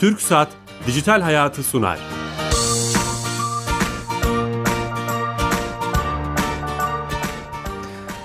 Türk Saat Dijital Hayatı sunar.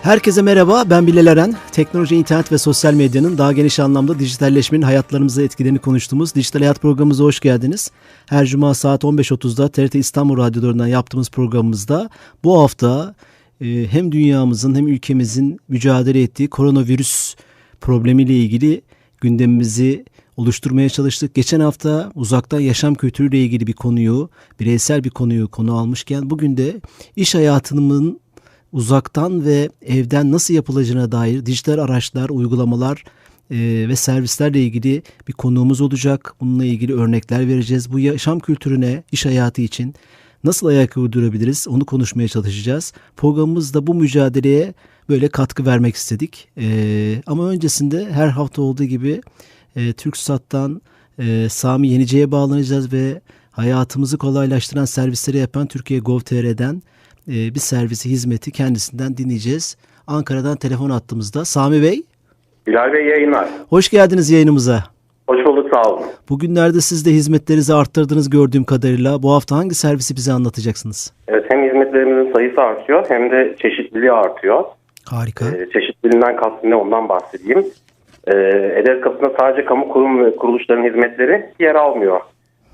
Herkese merhaba, ben Bilal Eren. Teknoloji, internet ve sosyal medyanın daha geniş anlamda dijitalleşmenin hayatlarımıza etkilerini konuştuğumuz Dijital Hayat programımıza hoş geldiniz. Her cuma saat 15.30'da TRT İstanbul Radyoları'ndan yaptığımız programımızda bu hafta e, hem dünyamızın hem ülkemizin mücadele ettiği koronavirüs problemiyle ilgili gündemimizi oluşturmaya çalıştık. Geçen hafta uzaktan yaşam kültürüyle ilgili bir konuyu, bireysel bir konuyu konu almışken bugün de iş hayatının uzaktan ve evden nasıl yapılacağına dair dijital araçlar, uygulamalar e, ve servislerle ilgili bir konuğumuz olacak. Bununla ilgili örnekler vereceğiz. Bu yaşam kültürüne, iş hayatı için nasıl ayak uydurabiliriz onu konuşmaya çalışacağız. Programımızda bu mücadeleye böyle katkı vermek istedik. E, ama öncesinde her hafta olduğu gibi e, TürkSat'tan e, Sami Yenice'ye bağlanacağız ve hayatımızı kolaylaştıran servisleri yapan Türkiye Gov.tr'den e, bir servisi hizmeti kendisinden dinleyeceğiz. Ankara'dan telefon attığımızda Sami Bey. Bilal Bey yayınlar. Hoş geldiniz yayınımıza. Hoş bulduk sağ olun. Bugünlerde siz de hizmetlerinizi arttırdınız gördüğüm kadarıyla. Bu hafta hangi servisi bize anlatacaksınız? Evet hem hizmetlerimizin sayısı artıyor hem de çeşitliliği artıyor. Harika. Ee, çeşitliliğinden kastım ne ondan bahsedeyim. Ee, E-Devlet kapısında sadece kamu kurum ve kuruluşların hizmetleri yer almıyor.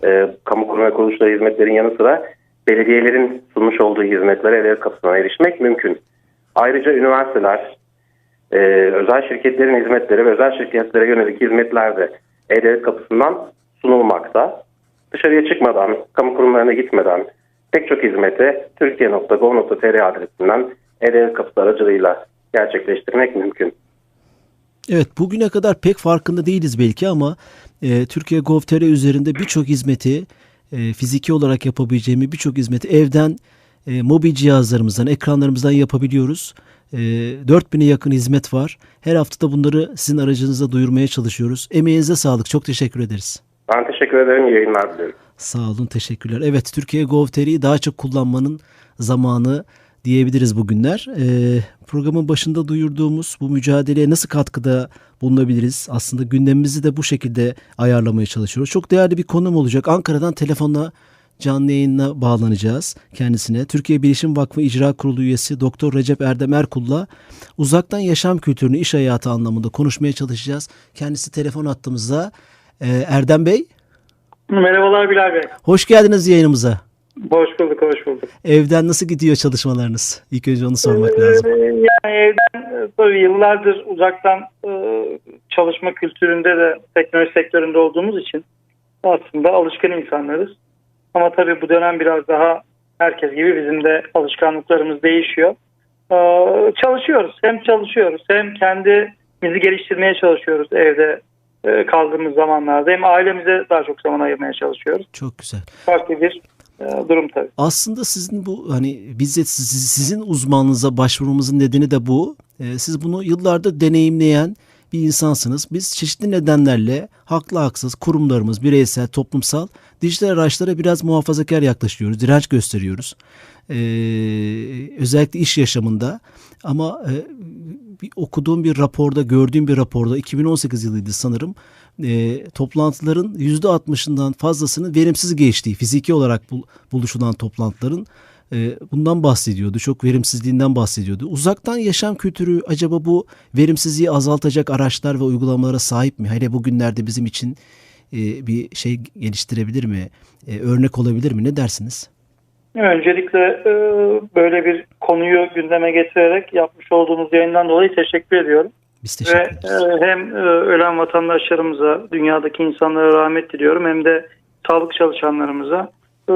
Ee, kamu kurum ve kuruluşları hizmetlerin yanı sıra belediyelerin sunmuş olduğu hizmetlere E-Devlet kapısına erişmek mümkün. Ayrıca üniversiteler, e, özel şirketlerin hizmetleri ve özel şirketlere yönelik hizmetler de E-Devlet kapısından sunulmakta. Dışarıya çıkmadan, kamu kurumlarına gitmeden pek çok hizmeti Türkiye.gov.tr adresinden E-Devlet kapısı aracılığıyla gerçekleştirmek mümkün. Evet bugüne kadar pek farkında değiliz belki ama e, Türkiye Gov.tr üzerinde birçok hizmeti e, fiziki olarak yapabileceğimi birçok hizmeti evden e, mobil cihazlarımızdan, ekranlarımızdan yapabiliyoruz. E, 4000'e yakın hizmet var. Her hafta da bunları sizin aracınızda duyurmaya çalışıyoruz. Emeğinize sağlık. Çok teşekkür ederiz. Ben teşekkür ederim. İyi yayınlar diliyorum. Sağ olun, teşekkürler. Evet, Türkiye Gov.tr'yi daha çok kullanmanın zamanı diyebiliriz bugünler. Ee, programın başında duyurduğumuz bu mücadeleye nasıl katkıda bulunabiliriz? Aslında gündemimizi de bu şekilde ayarlamaya çalışıyoruz. Çok değerli bir konum olacak. Ankara'dan telefonla canlı yayınla bağlanacağız kendisine. Türkiye Bilişim Vakfı İcra Kurulu üyesi Doktor Recep Erdem Erkul'la uzaktan yaşam kültürünü iş hayatı anlamında konuşmaya çalışacağız. Kendisi telefon attığımızda. Ee, Erdem Bey. Merhabalar Bilal Bey. Hoş geldiniz yayınımıza. Hoş bulduk, hoş bulduk. Evden nasıl gidiyor çalışmalarınız? İlk önce onu sormak lazım. Ee, yani evden tabii yıllardır uzaktan e, çalışma kültüründe de teknoloji sektöründe olduğumuz için aslında alışkın insanlarız. Ama tabii bu dönem biraz daha herkes gibi bizim de alışkanlıklarımız değişiyor. Ee, çalışıyoruz. Hem çalışıyoruz hem kendimizi geliştirmeye çalışıyoruz evde e, kaldığımız zamanlarda. Hem ailemize daha çok zaman ayırmaya çalışıyoruz. Çok güzel. Farklı bir e, durum tabii. Aslında sizin bu hani bizzat siz- sizin uzmanlığınıza başvurmamızın nedeni de bu. Ee, siz bunu yıllardır deneyimleyen bir insansınız. Biz çeşitli nedenlerle haklı haksız kurumlarımız, bireysel, toplumsal dijital araçlara biraz muhafazakar yaklaşıyoruz, direnç gösteriyoruz. Ee, özellikle iş yaşamında ama e, bir okuduğum bir raporda, gördüğüm bir raporda 2018 yılıydı sanırım. E, toplantıların %60'ından fazlasının verimsiz geçtiği, fiziki olarak bul- buluşulan toplantıların e, bundan bahsediyordu. Çok verimsizliğinden bahsediyordu. Uzaktan yaşam kültürü acaba bu verimsizliği azaltacak araçlar ve uygulamalara sahip mi? Hele bugünlerde bizim için e, bir şey geliştirebilir mi? E, örnek olabilir mi? Ne dersiniz? Öncelikle e, böyle bir konuyu gündeme getirerek yapmış olduğunuz yayından dolayı teşekkür ediyorum. Biz teşekkür Ve ederiz. e, hem e, ölen vatandaşlarımıza, dünyadaki insanlara rahmet diliyorum hem de sağlık çalışanlarımıza e,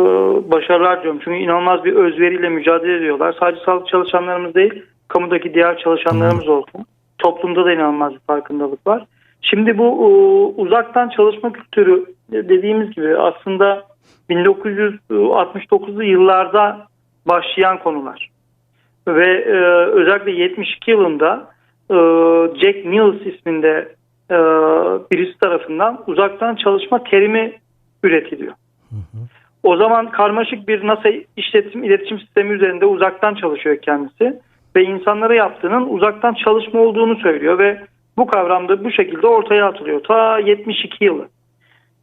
başarılar diliyorum. Çünkü inanılmaz bir özveriyle mücadele ediyorlar. Sadece sağlık çalışanlarımız değil, kamudaki diğer çalışanlarımız olsun. Toplumda da inanılmaz bir farkındalık var. Şimdi bu e, uzaktan çalışma kültürü dediğimiz gibi aslında 1969'lu yıllarda başlayan konular. Ve özellikle 72 yılında e, Jack Mills isminde e, birisi tarafından uzaktan çalışma terimi üretiliyor. O zaman karmaşık bir NASA işletim iletişim sistemi üzerinde uzaktan çalışıyor kendisi ve insanlara yaptığının uzaktan çalışma olduğunu söylüyor ve bu kavram da bu şekilde ortaya atılıyor. Ta 72 yılı.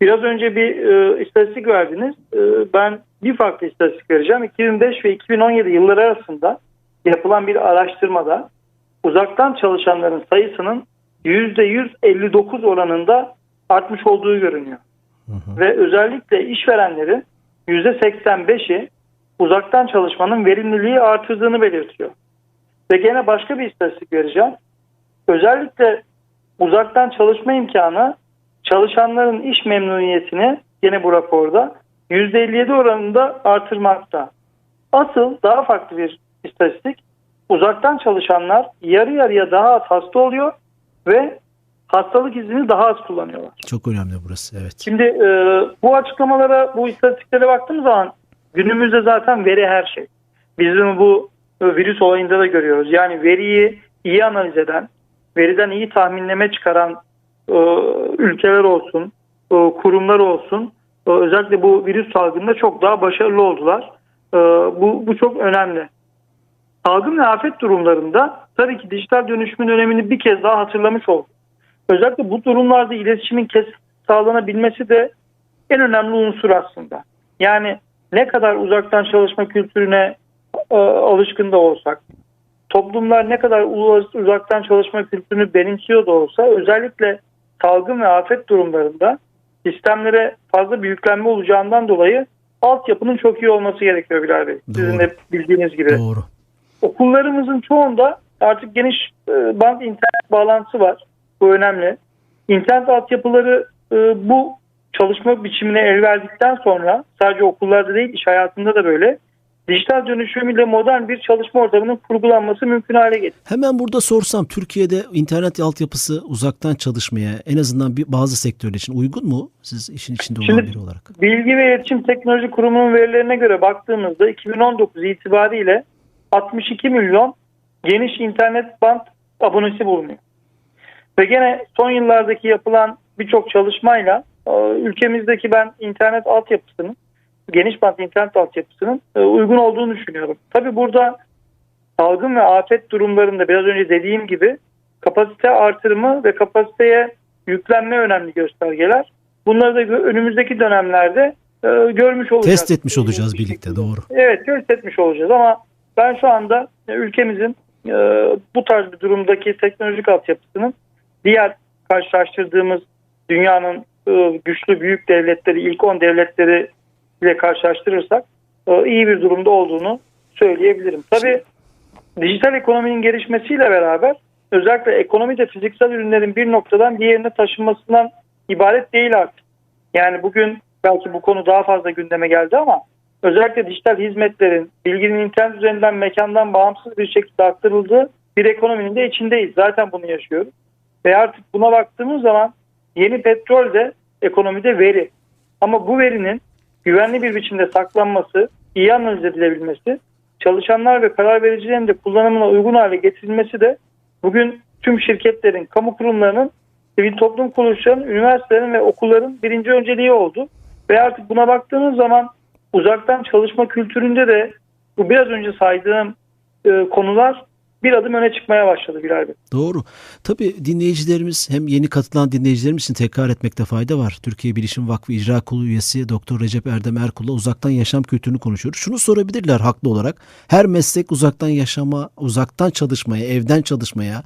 Biraz önce bir e, istatistik verdiniz. E, ben bir farklı istatistik vereceğim. 2005 ve 2017 yılları arasında yapılan bir araştırmada uzaktan çalışanların sayısının %159 oranında artmış olduğu görünüyor. Ve özellikle işverenlerin %85'i uzaktan çalışmanın verimliliği artırdığını belirtiyor. Ve gene başka bir istatistik vereceğim. Özellikle uzaktan çalışma imkanı çalışanların iş memnuniyetini gene bu raporda %57 oranında artırmakta. Asıl daha farklı bir istatistik uzaktan çalışanlar yarı yarıya daha az hasta oluyor ve hastalık iznini daha az kullanıyorlar. Çok önemli burası evet. Şimdi e, bu açıklamalara, bu istatistiklere baktığımız zaman günümüzde zaten veri her şey. Biz bunu bu e, virüs olayında da görüyoruz. Yani veriyi iyi analiz eden, veriden iyi tahminleme çıkaran e, ülkeler olsun, e, kurumlar olsun e, özellikle bu virüs salgında çok daha başarılı oldular. E, bu, bu çok önemli. Salgın ve afet durumlarında tabii ki dijital dönüşümün önemini bir kez daha hatırlamış olduk. Özellikle bu durumlarda iletişimin kes sağlanabilmesi de en önemli unsur aslında. Yani ne kadar uzaktan çalışma kültürüne e, alışkın da olsak, toplumlar ne kadar uzaktan çalışma kültürünü benimsiyor da olsa özellikle salgın ve afet durumlarında sistemlere fazla bir yüklenme olacağından dolayı altyapının çok iyi olması gerekiyor Bilal Bey. Sizin de bildiğiniz gibi. Doğru. Okullarımızın çoğunda artık geniş e, band internet bağlantısı var. Bu önemli. İnternet altyapıları e, bu çalışma biçimine el verdikten sonra sadece okullarda değil iş hayatında da böyle dijital dönüşümüyle modern bir çalışma ortamının kurgulanması mümkün hale getirdi. Hemen burada sorsam Türkiye'de internet altyapısı uzaktan çalışmaya en azından bir bazı sektörler için uygun mu? Siz işin içinde olan Şimdi- biri olarak. Bilgi ve İletişim Teknoloji Kurumu'nun verilerine göre baktığımızda 2019 itibariyle 62 milyon geniş internet band abonesi bulunuyor. Ve gene son yıllardaki yapılan birçok çalışmayla e, ülkemizdeki ben internet altyapısının geniş band internet altyapısının e, uygun olduğunu düşünüyorum. Tabi burada salgın ve afet durumlarında biraz önce dediğim gibi kapasite artırımı ve kapasiteye yüklenme önemli göstergeler. Bunları da önümüzdeki dönemlerde e, görmüş olacağız. Test etmiş olacağız birlikte doğru. Evet test etmiş olacağız ama ben şu anda e, ülkemizin e, bu tarz bir durumdaki teknolojik altyapısının diğer karşılaştırdığımız dünyanın e, güçlü büyük devletleri ilk 10 devletleri ile karşılaştırırsak iyi bir durumda olduğunu söyleyebilirim. Tabii dijital ekonominin gelişmesiyle beraber özellikle ekonomide fiziksel ürünlerin bir noktadan diğerine taşınmasından ibaret değil artık. Yani bugün belki bu konu daha fazla gündeme geldi ama özellikle dijital hizmetlerin bilginin internet üzerinden mekandan bağımsız bir şekilde aktarıldığı bir ekonominin de içindeyiz. Zaten bunu yaşıyoruz. Ve artık buna baktığımız zaman yeni petrol de ekonomide veri. Ama bu verinin güvenli bir biçimde saklanması, iyi analiz edilebilmesi, çalışanlar ve karar vericilerin de kullanımına uygun hale getirilmesi de bugün tüm şirketlerin, kamu kurumlarının, sivil toplum kuruluşlarının, üniversitelerin ve okulların birinci önceliği oldu. Ve artık buna baktığınız zaman uzaktan çalışma kültüründe de bu biraz önce saydığım e, konular bir adım öne çıkmaya başladı Bilal Bey. Doğru. Tabii dinleyicilerimiz hem yeni katılan dinleyicilerimiz için tekrar etmekte fayda var. Türkiye Bilişim Vakfı İcra Kurulu üyesi Doktor Recep Erdem Erkul'la uzaktan yaşam kültürünü konuşuyoruz. Şunu sorabilirler haklı olarak. Her meslek uzaktan yaşama, uzaktan çalışmaya, evden çalışmaya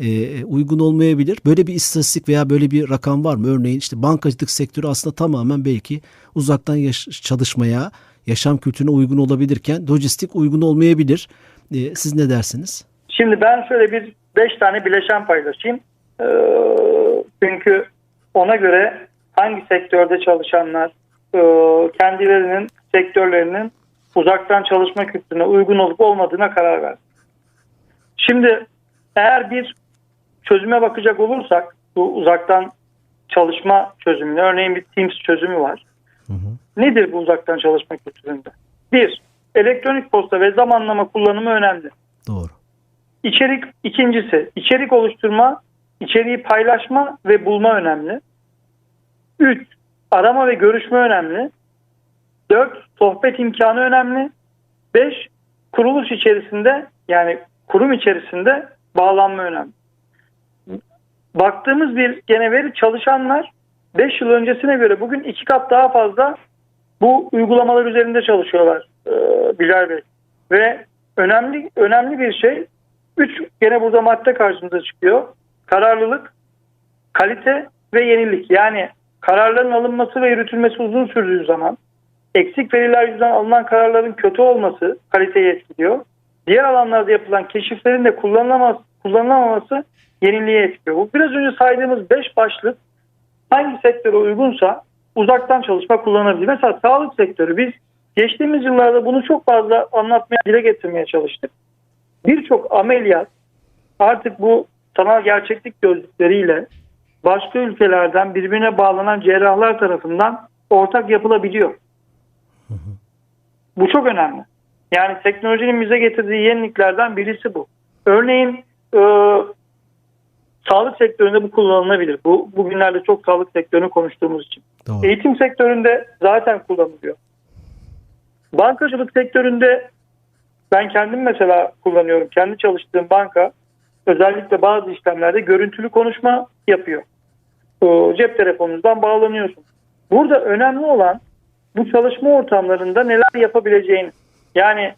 e, uygun olmayabilir. Böyle bir istatistik veya böyle bir rakam var mı? Örneğin işte bankacılık sektörü aslında tamamen belki uzaktan yaş- çalışmaya, yaşam kültürüne uygun olabilirken lojistik uygun olmayabilir. E, siz ne dersiniz? Şimdi ben şöyle bir beş tane bileşen paylaşayım. Ee, çünkü ona göre hangi sektörde çalışanlar e, kendilerinin sektörlerinin uzaktan çalışma kültürüne uygun olup olmadığına karar versin. Şimdi eğer bir çözüme bakacak olursak bu uzaktan çalışma çözümüne örneğin bir Teams çözümü var. Nedir bu uzaktan çalışma kültüründe? Bir, elektronik posta ve zamanlama kullanımı önemli. Doğru. İçerik ikincisi içerik oluşturma, içeriği paylaşma ve bulma önemli. 3. Arama ve görüşme önemli. 4. Sohbet imkanı önemli. 5. Kuruluş içerisinde yani kurum içerisinde bağlanma önemli. Baktığımız bir gene veri çalışanlar 5 yıl öncesine göre bugün iki kat daha fazla bu uygulamalar üzerinde çalışıyorlar e, Bilal Bey. Ve önemli önemli bir şey 3 gene burada madde karşımıza çıkıyor. Kararlılık, kalite ve yenilik. Yani kararların alınması ve yürütülmesi uzun sürdüğü zaman eksik veriler yüzünden alınan kararların kötü olması kaliteyi etkiliyor. Diğer alanlarda yapılan keşiflerin de kullanılamaz, kullanılamaması yeniliği etkiliyor. Bu biraz önce saydığımız 5 başlık hangi sektöre uygunsa uzaktan çalışma kullanabilir. Mesela sağlık sektörü biz geçtiğimiz yıllarda bunu çok fazla anlatmaya, dile getirmeye çalıştık. Birçok ameliyat artık bu sanal gerçeklik gözlükleriyle başka ülkelerden birbirine bağlanan cerrahlar tarafından ortak yapılabiliyor. Bu çok önemli. Yani teknolojinin bize getirdiği yeniliklerden birisi bu. Örneğin e, sağlık sektöründe bu kullanılabilir. Bu bugünlerde çok sağlık sektörünü konuştuğumuz için. Doğru. Eğitim sektöründe zaten kullanılıyor. Bankacılık sektöründe ben kendim mesela kullanıyorum. Kendi çalıştığım banka özellikle bazı işlemlerde görüntülü konuşma yapıyor. O cep telefonunuzdan bağlanıyorsun. Burada önemli olan bu çalışma ortamlarında neler yapabileceğiniz. Yani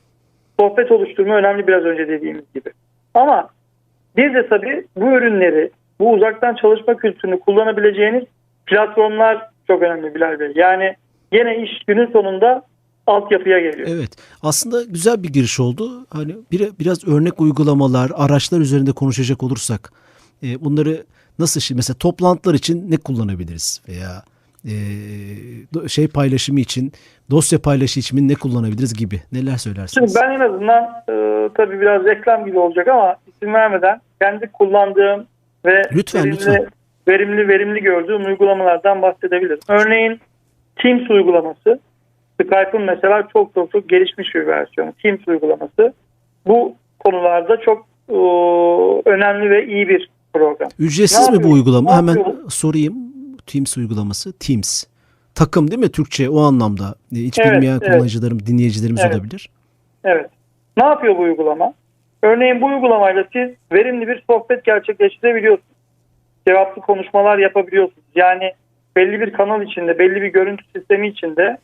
sohbet oluşturma önemli biraz önce dediğimiz gibi. Ama bir de tabii bu ürünleri, bu uzaktan çalışma kültürünü kullanabileceğiniz platformlar çok önemli Bilal Bey. Yani yine iş günün sonunda altyapıya geliyor. Evet. Aslında güzel bir giriş oldu. Hani bir, biraz örnek uygulamalar, araçlar üzerinde konuşacak olursak e, bunları nasıl şimdi mesela toplantılar için ne kullanabiliriz veya e, do- şey paylaşımı için, dosya paylaşı için ne kullanabiliriz gibi. Neler Şimdi söylersiniz? ben en azından e, tabii biraz reklam gibi olacak ama isim vermeden kendi kullandığım ve Lütfen, verimli, lütfen. verimli verimli gördüğüm uygulamalardan bahsedebilirim. Örneğin Teams uygulaması. Skype'ın mesela çok çok çok gelişmiş bir versiyonu. Teams uygulaması. Bu konularda çok e, önemli ve iyi bir program. Ücretsiz Ne mi bu uygulama? Ne Hemen sorayım. Teams uygulaması. Teams. Takım değil mi Türkçe o anlamda? E, Hiç Evet, bilmeyen evet. kullanıcılarım, dinleyicilerimiz Evet. olabilir. Evet. Ne yapıyor bu uygulama? Örneğin bu uygulamayla siz verimli bir sohbet gerçekleştirebiliyorsunuz. Cevaplı konuşmalar yapabiliyorsunuz. Yani belli bir kanal içinde, belli bir görüntü sistemi içinde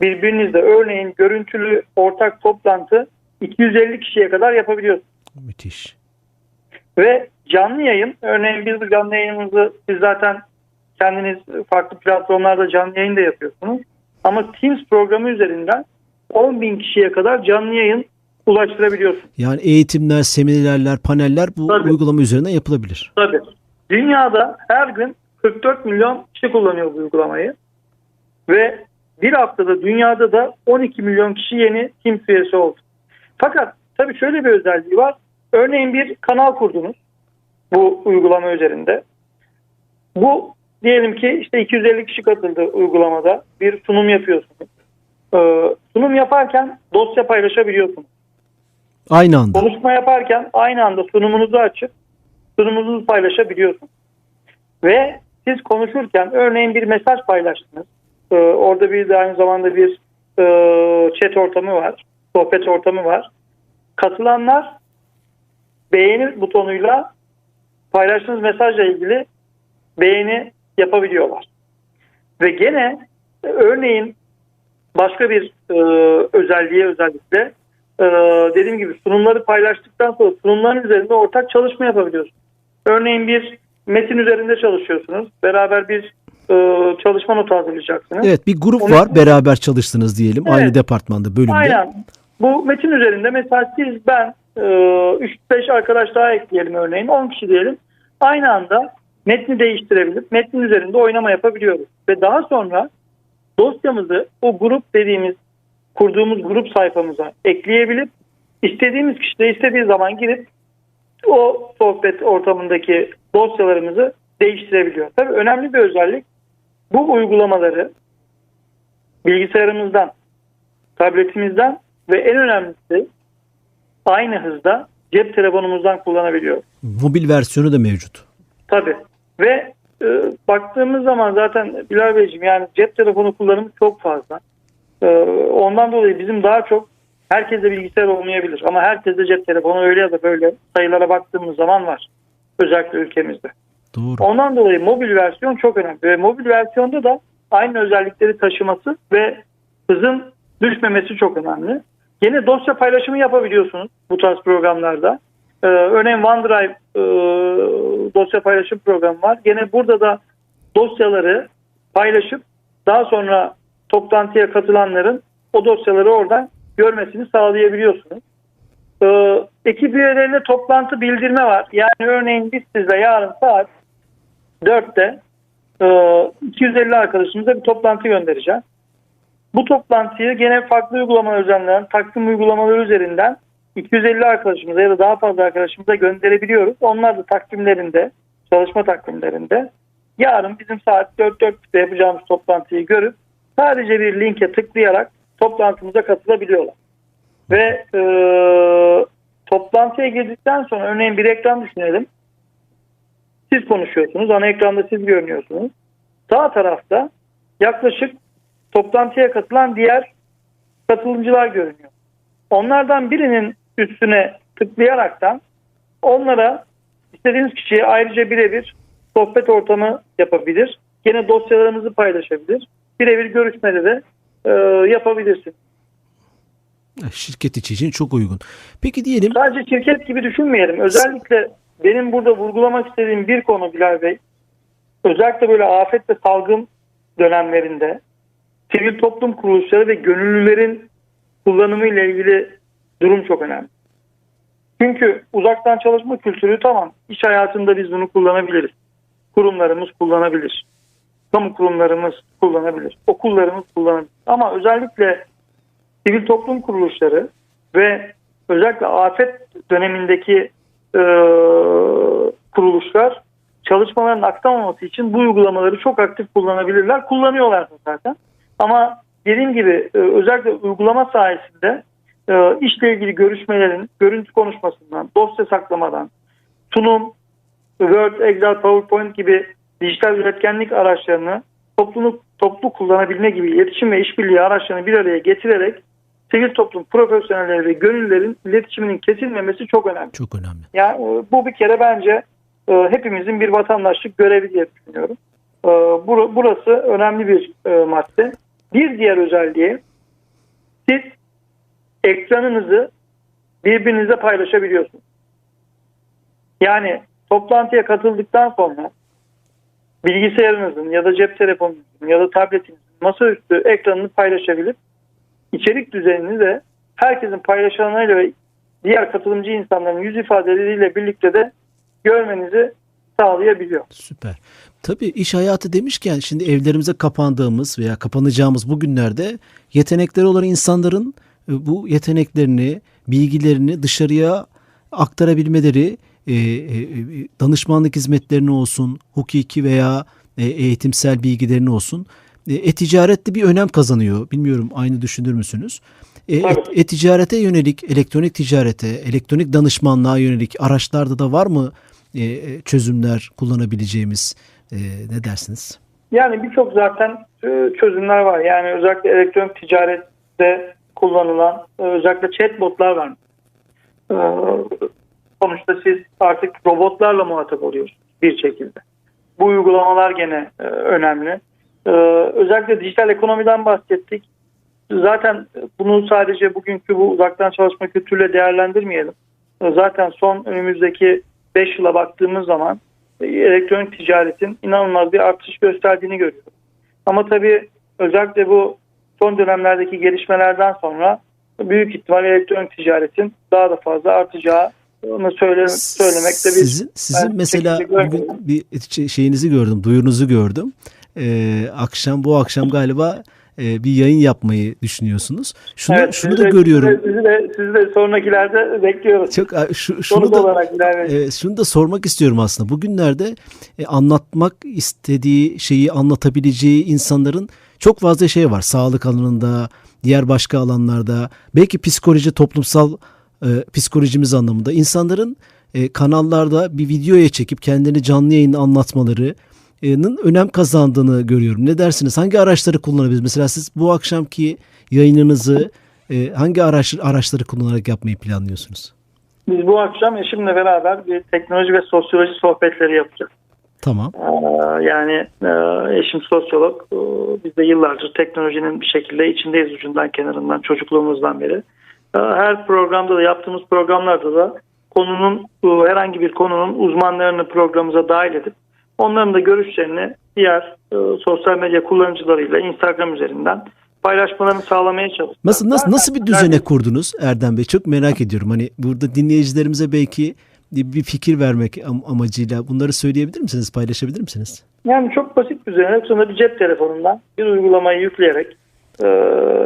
birbirinizle örneğin görüntülü ortak toplantı 250 kişiye kadar yapabiliyorsunuz. Müthiş. Ve canlı yayın, örneğin biz bu canlı yayınımızı siz zaten kendiniz farklı platformlarda canlı yayın da yapıyorsunuz. Ama Teams programı üzerinden 10 bin kişiye kadar canlı yayın ulaştırabiliyorsunuz. Yani eğitimler, seminerler, paneller bu Tabii. uygulama üzerinden yapılabilir. Tabii. Dünyada her gün 44 milyon kişi kullanıyor bu uygulamayı. Ve bir haftada dünyada da 12 milyon kişi yeni Teams üyesi oldu. Fakat tabii şöyle bir özelliği var. Örneğin bir kanal kurdunuz bu uygulama üzerinde. Bu diyelim ki işte 250 kişi katıldı uygulamada. Bir sunum yapıyorsunuz. Ee, sunum yaparken dosya paylaşabiliyorsunuz. Aynı anda. Konuşma yaparken aynı anda sunumunuzu açıp sunumunuzu paylaşabiliyorsunuz. Ve siz konuşurken örneğin bir mesaj paylaştınız. Ee, orada bir de aynı zamanda bir e, chat ortamı var. Sohbet ortamı var. Katılanlar beğeni butonuyla paylaştığınız mesajla ilgili beğeni yapabiliyorlar. Ve gene e, örneğin başka bir e, özelliğe özellikle e, dediğim gibi sunumları paylaştıktan sonra sunumların üzerinde ortak çalışma yapabiliyorsunuz. Örneğin bir metin üzerinde çalışıyorsunuz. Beraber bir e, çalışma notu hazırlayacaksınız. Evet bir grup Onu- var beraber çalıştınız diyelim. Evet. Aynı departmanda, bölümde. Aynen. Bu metin üzerinde mesela siz ben e, 3-5 arkadaş daha ekleyelim örneğin 10 kişi diyelim. Aynı anda metni değiştirebilip metnin üzerinde oynama yapabiliyoruz. Ve daha sonra dosyamızı o grup dediğimiz kurduğumuz grup sayfamıza ekleyebilip istediğimiz kişi de istediği zaman girip o sohbet ortamındaki dosyalarımızı değiştirebiliyor. Tabii önemli bir özellik bu uygulamaları bilgisayarımızdan, tabletimizden ve en önemlisi aynı hızda cep telefonumuzdan kullanabiliyoruz. Mobil versiyonu da mevcut. Tabii. Ve e, baktığımız zaman zaten Bilal Beyciğim yani cep telefonu kullanımı çok fazla. E, ondan dolayı bizim daha çok herkeste bilgisayar olmayabilir. Ama herkeste cep telefonu öyle ya da böyle sayılara baktığımız zaman var. Özellikle ülkemizde. Doğru. Ondan dolayı mobil versiyon çok önemli. Ve mobil versiyonda da aynı özellikleri taşıması ve hızın düşmemesi çok önemli. Yine dosya paylaşımı yapabiliyorsunuz bu tarz programlarda. Ee, örneğin OneDrive e, dosya paylaşım programı var. Gene burada da dosyaları paylaşıp daha sonra toplantıya katılanların o dosyaları oradan görmesini sağlayabiliyorsunuz. Ee, ekip üyelerine toplantı bildirme var. Yani örneğin biz sizle yarın saat 4'te e, 250 arkadaşımıza bir toplantı göndereceğiz. Bu toplantıyı gene farklı uygulamalar üzerinden, takvim uygulamaları üzerinden 250 arkadaşımıza ya da daha fazla arkadaşımıza gönderebiliyoruz. Onlar da takvimlerinde, çalışma takvimlerinde yarın bizim saat 4-4'te yapacağımız toplantıyı görüp sadece bir linke tıklayarak toplantımıza katılabiliyorlar. Ve e, toplantıya girdikten sonra örneğin bir ekran düşünelim. Siz konuşuyorsunuz, ana ekranda siz görünüyorsunuz. Sağ tarafta yaklaşık toplantıya katılan diğer katılımcılar görünüyor. Onlardan birinin üstüne tıklayaraktan onlara istediğiniz kişiye ayrıca birebir sohbet ortamı yapabilir. Gene dosyalarınızı paylaşabilir. Birebir görüşmede de e, yapabilirsiniz. Şirket içi için çok uygun. Peki diyelim Sadece şirket gibi düşünmeyelim. Özellikle benim burada vurgulamak istediğim bir konu Bilal Bey. Özellikle böyle afet ve salgın dönemlerinde sivil toplum kuruluşları ve gönüllülerin kullanımı ile ilgili durum çok önemli. Çünkü uzaktan çalışma kültürü tamam. İş hayatında biz bunu kullanabiliriz. Kurumlarımız kullanabilir. Kamu kurumlarımız kullanabilir. Okullarımız kullanabilir. Ama özellikle sivil toplum kuruluşları ve özellikle afet dönemindeki e, kuruluşlar çalışmaların aksamaması için bu uygulamaları çok aktif kullanabilirler. Kullanıyorlar zaten. Ama dediğim gibi e, özellikle uygulama sayesinde e, işle ilgili görüşmelerin görüntü konuşmasından, dosya saklamadan, sunum, Word, Excel, PowerPoint gibi dijital üretkenlik araçlarını topluluk, toplu kullanabilme gibi iletişim ve işbirliği araçlarını bir araya getirerek sivil toplum profesyonelleri ve gönüllülerin iletişiminin kesilmemesi çok önemli. çok önemli. Yani e, bu bir kere bence e, hepimizin bir vatandaşlık görevi diye düşünüyorum. E, bur- burası önemli bir e, madde. Bir diğer özelliği siz ekranınızı birbirinize paylaşabiliyorsunuz. Yani toplantıya katıldıktan sonra bilgisayarınızın ya da cep telefonunuzun ya da tabletinizin masaüstü ekranını paylaşabilir. İçerik düzenini de herkesin paylaşanlarıyla ve diğer katılımcı insanların yüz ifadeleriyle birlikte de görmenizi sağlayabiliyor. Süper. Tabii iş hayatı demişken şimdi evlerimize kapandığımız veya kapanacağımız bu günlerde yetenekleri olan insanların bu yeteneklerini, bilgilerini dışarıya aktarabilmeleri, e, e, e, danışmanlık hizmetlerini olsun, hukuki veya eğitimsel bilgilerini olsun, e-ticarette bir önem kazanıyor. Bilmiyorum aynı düşünür müsünüz? E- e-ticarete yönelik, elektronik ticarete, elektronik danışmanlığa yönelik araçlarda da var mı e, çözümler kullanabileceğimiz? E, ne dersiniz? Yani birçok zaten e, çözümler var. Yani özellikle elektronik ticarette kullanılan e, özellikle chatbotlar var. E, Sonuçta siz artık robotlarla muhatap oluyorsunuz bir şekilde. Bu uygulamalar gene e, önemli. Özellikle dijital ekonomiden bahsettik. Zaten bunu sadece bugünkü bu uzaktan çalışma kültürüyle değerlendirmeyelim. Zaten son önümüzdeki 5 yıla baktığımız zaman elektronik ticaretin inanılmaz bir artış gösterdiğini görüyoruz. Ama tabii özellikle bu son dönemlerdeki gelişmelerden sonra büyük ihtimal elektronik ticaretin daha da fazla artacağı onu söyle, söylemekte bir Sizin, sizin mesela bugün bir şey- şeyinizi gördüm, duyurunuzu gördüm. Ee, akşam bu akşam galiba e, bir yayın yapmayı düşünüyorsunuz. Şunu Evet, şunu da de- görüyorum. Sizi de, sizi de sonrakilerde bekliyoruz. Çok şu, şunu Konuk da olarak. Evet, şunu da sormak istiyorum aslında. Bugünlerde e, anlatmak istediği şeyi anlatabileceği insanların çok fazla şey var. Sağlık alanında, diğer başka alanlarda, belki psikoloji, toplumsal e, psikolojimiz anlamında insanların e, kanallarda bir videoya çekip kendini canlı yayında anlatmalarının önem kazandığını görüyorum. Ne dersiniz? Hangi araçları kullanabiliriz? Mesela siz bu akşamki yayınınızı e, hangi araç, araçları kullanarak yapmayı planlıyorsunuz? Biz bu akşam eşimle beraber bir teknoloji ve sosyoloji sohbetleri yapacağız. Tamam. Ee, Yani e, eşim sosyolog. Ee, Biz de yıllardır teknolojinin bir şekilde içindeyiz ucundan kenarından çocukluğumuzdan beri. Ee, Her programda da yaptığımız programlarda da konunun bu herhangi bir konunun uzmanlarını programımıza dahil edip onların da görüşlerini diğer e, sosyal medya kullanıcılarıyla Instagram üzerinden paylaşmalarını sağlamaya çalışıyoruz. Nasıl nasıl nasıl bir düzene kurdunuz Erdem Bey? Çok merak ediyorum. Hani burada dinleyicilerimize belki bir fikir vermek am- amacıyla bunları söyleyebilir misiniz? Paylaşabilir misiniz? Yani çok basit bir düzen. Sonra bir cep telefonundan bir uygulamayı yükleyerek e,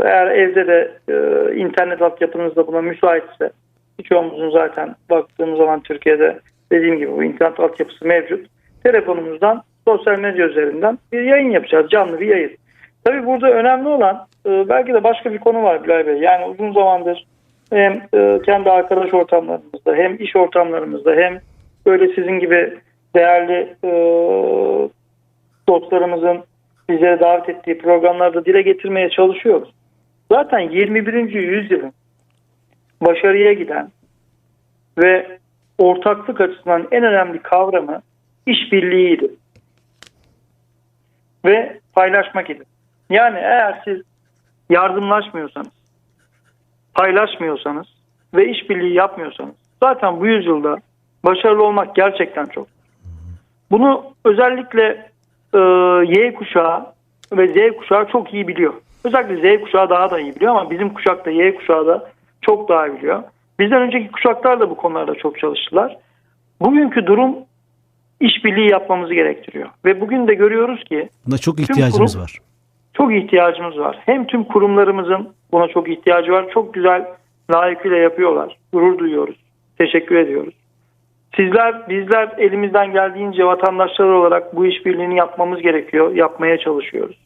eğer evde de e, internet altyapınız da buna müsaitse birçoğumuzun zaten baktığımız zaman Türkiye'de dediğim gibi bu internet altyapısı mevcut. Telefonumuzdan sosyal medya üzerinden bir yayın yapacağız. Canlı bir yayın. Tabii burada önemli olan e, belki de başka bir konu var Bilal Bey. Yani uzun zamandır hem e, kendi arkadaş ortamlarımızda hem iş ortamlarımızda hem böyle sizin gibi değerli e, dostlarımızın bizlere davet ettiği programlarda dile getirmeye çalışıyoruz. Zaten 21. yüzyılın başarıya giden ve ortaklık açısından en önemli kavramı işbirliğiydi. Ve paylaşmak idi. Yani eğer siz yardımlaşmıyorsanız, paylaşmıyorsanız ve işbirliği yapmıyorsanız zaten bu yüzyılda başarılı olmak gerçekten çok. Bunu özellikle e, Y kuşağı ve Z kuşağı çok iyi biliyor. Özellikle Z kuşağı daha da iyi biliyor ama bizim kuşakta Y kuşağı da çok daha biliyor. Bizden önceki kuşaklar da bu konularda çok çalıştılar. Bugünkü durum işbirliği yapmamızı gerektiriyor. Ve bugün de görüyoruz ki Buna çok ihtiyacımız kurum- var. çok ihtiyacımız var. Hem tüm kurumlarımızın buna çok ihtiyacı var. Çok güzel layıkıyla yapıyorlar. Gurur duyuyoruz. Teşekkür ediyoruz. Sizler, bizler elimizden geldiğince vatandaşlar olarak bu işbirliğini yapmamız gerekiyor. Yapmaya çalışıyoruz.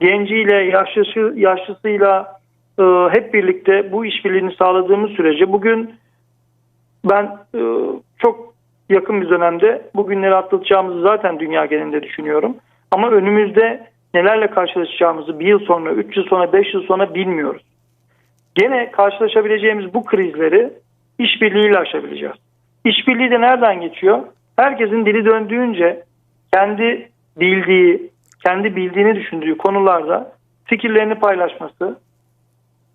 Genciyle, yaşlısı, yaşlısıyla e, hep birlikte bu işbirliğini sağladığımız sürece bugün ben e, çok yakın bir dönemde bu günleri atlatacağımızı zaten dünya genelinde düşünüyorum. Ama önümüzde nelerle karşılaşacağımızı bir yıl sonra, üç yıl sonra, beş yıl sonra bilmiyoruz. Gene karşılaşabileceğimiz bu krizleri işbirliğiyle aşabileceğiz. İşbirliği de nereden geçiyor? Herkesin dili döndüğünce kendi bildiği, kendi bildiğini düşündüğü konularda fikirlerini paylaşması,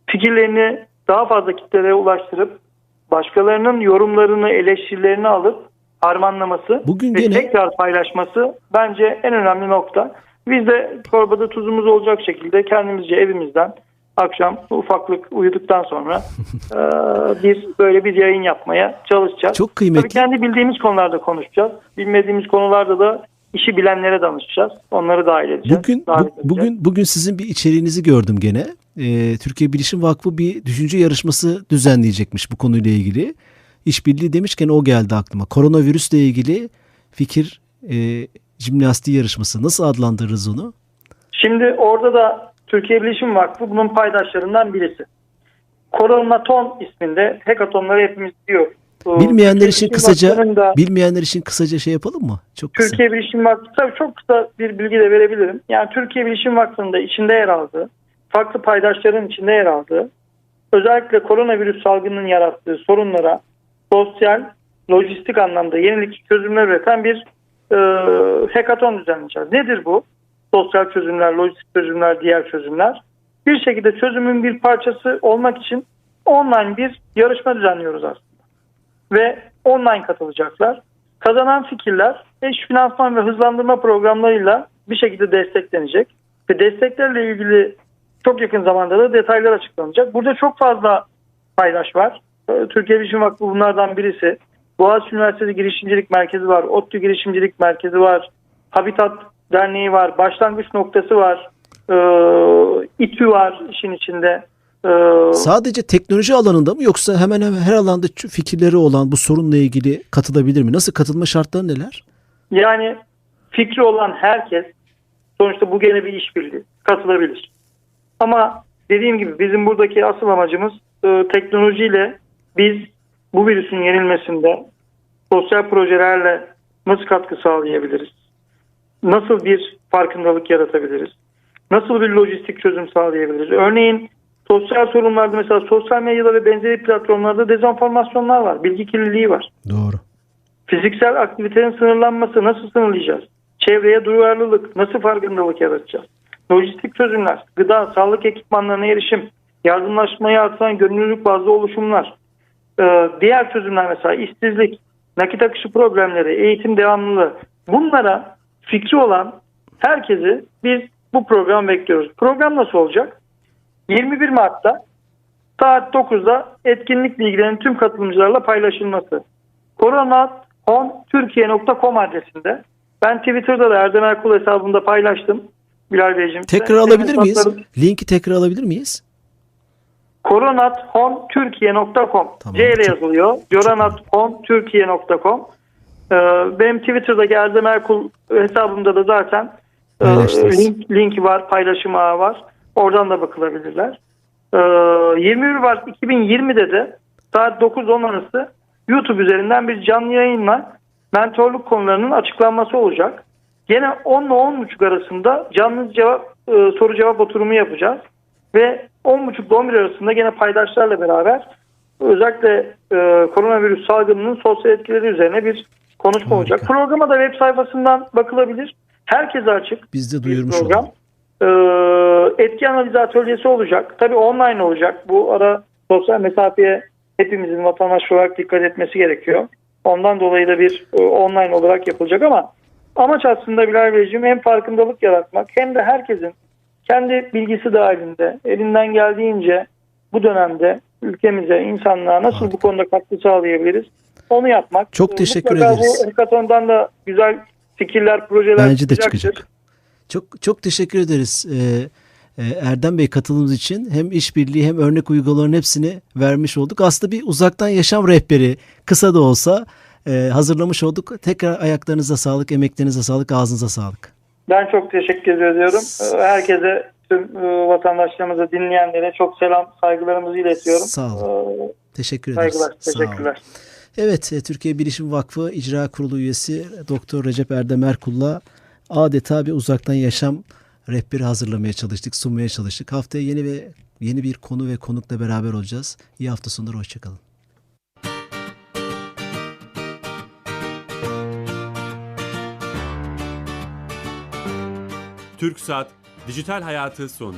fikirlerini daha fazla kitlere ulaştırıp başkalarının yorumlarını, eleştirilerini alıp harmanlaması Bugün ve gene- tekrar paylaşması bence en önemli nokta. Biz de çorbada tuzumuz olacak şekilde kendimizce evimizden akşam ufaklık uyuduktan sonra eee, bir böyle bir yayın yapmaya çalışacağız. Çok kıymetli. Tabii kendi bildiğimiz konularda konuşacağız. Bilmediğimiz konularda da işi bilenlere danışacağız. Onları dahil edeceğiz. Bugün davet bu- edeceğiz. bugün bugün sizin bir içeriğinizi gördüm gene. Ee, Türkiye Bilişim Vakfı bir düşünce yarışması düzenleyecekmiş bu konuyla ilgili. İşbirliği demişken o geldi aklıma. Koronavirüsle ilgili fikir e, jimnastiği yarışması. Nasıl adlandırırız onu? Şimdi orada da Türkiye Bilişim Vakfı bunun paydaşlarından birisi. Koronaton isminde hekatonları hepimiz biliyoruz. Bu Bilmeyenler Türkiye için kısaca da- bilmeyenler için kısaca şey yapalım mı? Çok kısa. Türkiye Bilişim Vakfı tabii çok kısa bir bilgi de verebilirim. Yani Türkiye Bilişim Vakfı'nın da içinde yer aldığı, farklı paydaşların içinde yer aldığı, özellikle koronavirüs salgınının yarattığı sorunlara sosyal, lojistik anlamda yenilik çözümler üreten bir e, hekaton düzenleyeceğiz. Nedir bu? Sosyal çözümler, lojistik çözümler, diğer çözümler. Bir şekilde çözümün bir parçası olmak için online bir yarışma düzenliyoruz aslında ve online katılacaklar. Kazanan fikirler eş finansman ve hızlandırma programlarıyla bir şekilde desteklenecek. Ve desteklerle ilgili çok yakın zamanda da detaylar açıklanacak. Burada çok fazla paydaş var. Ee, Türkiye Bilişim Vakfı bunlardan birisi. Boğaziçi Üniversitesi Girişimcilik Merkezi var. ODTÜ Girişimcilik Merkezi var. Habitat Derneği var. Başlangıç noktası var. Ee, İTÜ var işin içinde. Ee, Sadece teknoloji alanında mı yoksa hemen hemen her alanda fikirleri olan bu sorunla ilgili katılabilir mi? Nasıl katılma şartları neler? Yani fikri olan herkes sonuçta bu gene bir işbirliği katılabilir. Ama dediğim gibi bizim buradaki asıl amacımız e, teknolojiyle biz bu virüsün yenilmesinde sosyal projelerle nasıl katkı sağlayabiliriz? Nasıl bir farkındalık yaratabiliriz? Nasıl bir lojistik çözüm sağlayabiliriz? Örneğin sosyal sorunlarda mesela sosyal medyada ve benzeri platformlarda dezenformasyonlar var. Bilgi kirliliği var. Doğru. Fiziksel aktivitenin sınırlanması nasıl sınırlayacağız? Çevreye duyarlılık nasıl farkındalık yaratacağız? Lojistik çözümler, gıda, sağlık ekipmanlarına erişim, yardımlaşmayı artıran gönüllülük bazlı oluşumlar, ee, diğer çözümler mesela işsizlik, nakit akışı problemleri, eğitim devamlılığı bunlara fikri olan herkesi biz bu program bekliyoruz. Program nasıl olacak? 21 Mart'ta saat 9'da etkinlik bilgilerinin tüm katılımcılarla paylaşılması. koronahomtürkiye.com adresinde ben Twitter'da da Erdem Erkul hesabımda paylaştım. Bilal Beyciğim. Tekrar alabilir miyiz? Linki tekrar alabilir miyiz? Coronathometürkiye.com Tamam. C ile yazılıyor. Coronathometürkiye.com Ee, Benim Twitter'daki Erdem Erkul hesabımda da zaten e, link, linki var, paylaşım ağı var. Oradan da bakılabilirler. Ee, 21 Mart 2020'de de saat 9-10 arası YouTube üzerinden bir canlı yayınla mentorluk konularının açıklanması olacak. Gene 10 ile 10.30 arasında canlı cevap e, soru cevap oturumu yapacağız. Ve 10.30 ile 11 arasında gene paydaşlarla beraber özellikle e, koronavirüs salgınının sosyal etkileri üzerine bir konuşma olacak. Programa da web sayfasından bakılabilir. Herkese açık Biz de duyurmuş program. Ee, etki analizi atölyesi olacak. Tabii online olacak. Bu ara sosyal mesafeye hepimizin vatandaş olarak dikkat etmesi gerekiyor. Ondan dolayı da bir e, online olarak yapılacak ama amaç aslında Bilal Beyciğim hem farkındalık yaratmak hem de herkesin kendi bilgisi dahilinde elinden geldiğince bu dönemde ülkemize, insanlığa nasıl bu konuda katkı sağlayabiliriz onu yapmak. Çok teşekkür mutlaka ederiz. Bu hackathon'dan da güzel fikirler, projeler Bence de çıkacak. Çok çok teşekkür ederiz ee, Erdem Bey katılımınız için. Hem işbirliği hem örnek uygulamaların hepsini vermiş olduk. Aslında bir uzaktan yaşam rehberi kısa da olsa e, hazırlamış olduk. Tekrar ayaklarınıza sağlık, emeklerinize sağlık, ağzınıza sağlık. Ben çok teşekkür ediyorum. Ee, Herkese, tüm e, vatandaşlarımıza, dinleyenlere çok selam, saygılarımızı iletiyorum. Sağ Ee, Teşekkür ederiz. Saygılar, Sağ olun. teşekkürler. Evet, e, Türkiye Bilişim Vakfı İcra Kurulu üyesi Doktor Recep Erdem Erkul'la adeta bir uzaktan yaşam rehberi hazırlamaya çalıştık, sunmaya çalıştık. Haftaya yeni ve yeni bir konu ve konukla beraber olacağız. İyi hafta sonları, hoşçakalın. TürkSat Dijital Hayatı sundu.